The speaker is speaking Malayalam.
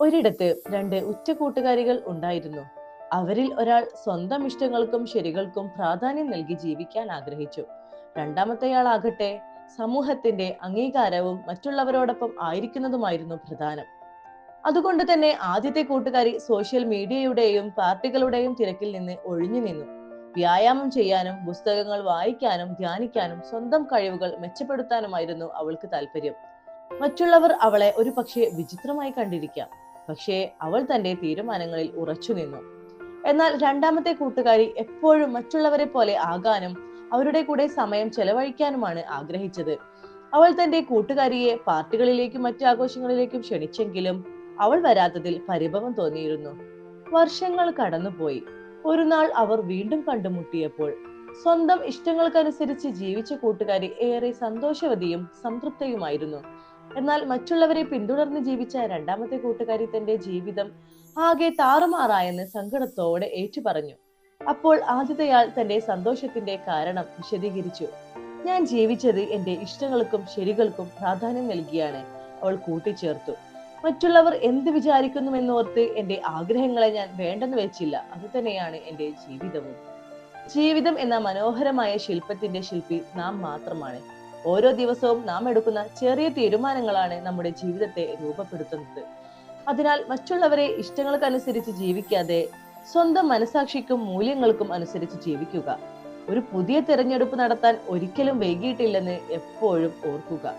ഒരിടത്ത് രണ്ട് ഉറ്റ കൂട്ടുകാരികൾ ഉണ്ടായിരുന്നു. അവരിൽ ഒരാൾ സ്വന്തം ഇഷ്ടങ്ങൾക്കും ശരികൾക്കും പ്രാധാന്യം നൽകി ജീവിക്കാൻ ആഗ്രഹിച്ചു. രണ്ടാമത്തെയാളാകട്ടെ സമൂഹത്തിന്റെ അംഗീകാരവും മറ്റുള്ളവരോടൊപ്പം ആയിരിക്കുന്നതുമായിരുന്നു പ്രധാനം. അതുകൊണ്ട് തന്നെ ആദ്യത്തെ കൂട്ടുകാരി സോഷ്യൽ മീഡിയയുടെയും പാർട്ടികളുടെയും തിരക്കിൽ നിന്ന് ഒഴിഞ്ഞു നിന്നു. വ്യായാമം ചെയ്യാനും പുസ്തകങ്ങൾ വായിക്കാനും ധ്യാനിക്കാനും സ്വന്തം കഴിവുകൾ മെച്ചപ്പെടുത്താനുമായിരുന്നു അവൾക്ക് താല്പര്യം മറ്റുള്ളവർ അവളെ ഒരു പക്ഷേ വിചിത്രമായി കണ്ടിരിക്കാം. പക്ഷേ അവൾ തന്റെ തീരുമാനങ്ങളിൽ ഉറച്ചു നിന്നു. എന്നാൽ രണ്ടാമത്തെ കൂട്ടുകാരി എപ്പോഴും മറ്റുള്ളവരെ പോലെ ആകാനും അവരുടെ കൂടെ സമയം ചെലവഴിക്കാനുമാണ് ആഗ്രഹിച്ചത്. അവൾ തന്റെ കൂട്ടുകാരിയെ പാർട്ടികളിലേക്കും മറ്റു ആഘോഷങ്ങളിലേക്കും ക്ഷണിച്ചെങ്കിലും അവൾ വരാത്തതിൽ പരിഭവം തോന്നിയിരുന്നു. വർഷങ്ങൾ കടന്നുപോയി. ഒരു നാൾ അവർ വീണ്ടും കണ്ടുമുട്ടിയപ്പോൾ സ്വന്തം ഇഷ്ടങ്ങൾക്കനുസരിച്ച് ജീവിച്ച കൂട്ടുകാരി ഏറെ സന്തോഷവതിയും സംതൃപ്തയുമായിരുന്നു. എന്നാൽ മറ്റുള്ളവരെ പിന്തുടർന്ന് ജീവിച്ച രണ്ടാമത്തെ കൂട്ടുകാരി തന്റെ ജീവിതം ആകെ താറുമാറായെന്ന് സങ്കടത്തോടെ ഏറ്റുപറഞ്ഞു. അപ്പോൾ ആദ്യത്തെയാൾ തന്റെ സന്തോഷത്തിന്റെ കാരണം വിശദീകരിച്ചു. ഞാൻ ജീവിച്ചത് എന്റെ ഇഷ്ടങ്ങൾക്കും ശരികൾക്കും പ്രാധാന്യം നൽകിയാണ് അവൾ കൂട്ടിച്ചേർത്തു. മറ്റുള്ളവർ എന്ത് വിചാരിക്കുന്നുവെന്നോർത്ത് എന്റെ ആഗ്രഹങ്ങളെ ഞാൻ വേണ്ടെന്ന് വെച്ചില്ല. അതുതന്നെയാണ് എന്റെ ജീവിതവും. ജീവിതം എന്ന മനോഹരമായ ശില്പത്തിന്റെ ശില്പി നാം മാത്രമാണ്. ഓരോ ദിവസവും നാം എടുക്കുന്ന ചെറിയ തീരുമാനങ്ങളാണ് നമ്മുടെ ജീവിതത്തെ രൂപപ്പെടുത്തുന്നത്. അതിനാൽ മറ്റുള്ളവരെ ഇഷ്ടങ്ങൾക്കനുസരിച്ച് ജീവിക്കാതെ സ്വന്തം മനസാക്ഷിക്കും മൂല്യങ്ങൾക്കും അനുസരിച്ച് ജീവിക്കുക. ഒരു പുതിയ തിരഞ്ഞെടുപ്പ് നടത്താൻ ഒരിക്കലും വൈകിയിട്ടില്ലെന്ന് എപ്പോഴും ഓർക്കുക.